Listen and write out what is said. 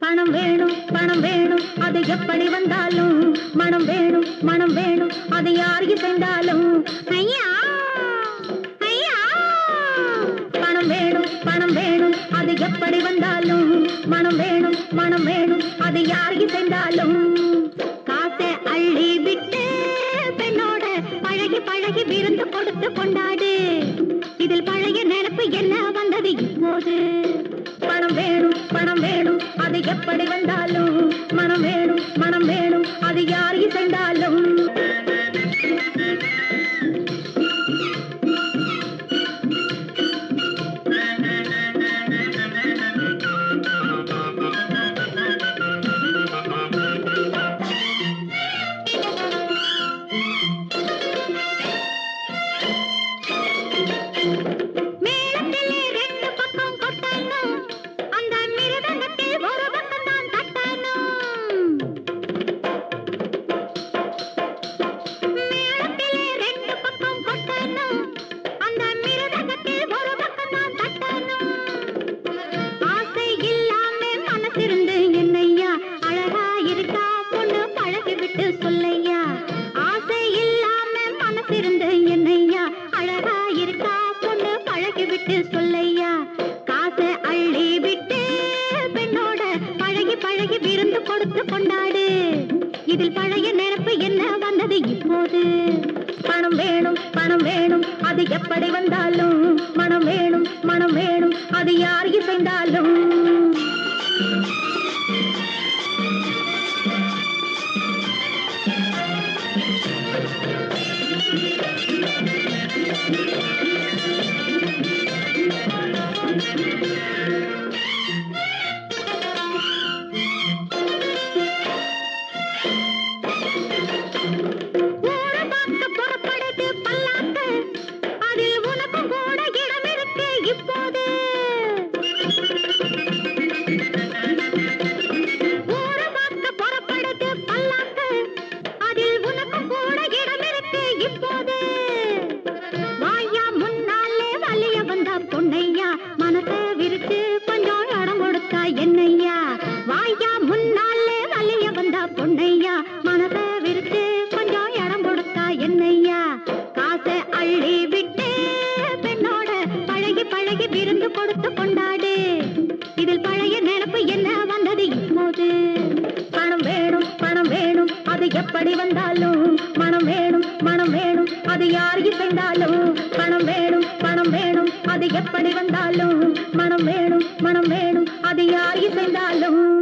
பணம் வேணும் பணம் வேணும் அது எப்படி வந்தாலும். மனம் வேணும் மனம் வேணும் அது யாருக்கு சென்றாலும். ஐயா ஐயா. பணம் வேணும் பணம் வேணும் அது எப்படி வந்தாலும். மனம் வேணும் மனம் வேணும் அது யாருக்கு சென்றாலும். காசை அள்ளி விட்டு பெண்ணோட பழகி பழகி விருந்து கொடுத்து கொண்டாடு. இதில் பழைய நினைப்பு என்ன வந்தது இப்போது? பணம் வேணும் பணம் வேணும் அது எப்படி வந்தாலும். மனம் வேணும் மனம் வேணும் அது யார் இசைந்தாலும். விட்டு காசை அள்ளி விட்டு பெண்ணோட பழகி பழகி விருந்து கொடுத்து கொண்டாடு. இதில் பழைய நெருப்பு என்ன வந்தது இப்போது? பணம் வேணும் பணம் வேணும் அது எப்படி வந்தாலும். மனம் வேணும் மனம் வேணும் அது யார் இசைந்தாலும். அள்ளி விட்டு பெண்ணோட பழகி பழகி விருந்து கொடுத்து கொண்டாடு. இதில் பழைய நினப்பு என்ன வந்தது இப்போது? பணம் வேணும் பணம் வேணும் அது எப்படி வந்தாலும். மனம் வேணும் மனம் வேணும் அது யார் இசைந்தாலும். பணம் வேணும் பணம் வேணும் அது எப்படி வந்தாலும். மனம் வேணும் மனம் வேணும் அது யார் இசைந்தாலும்.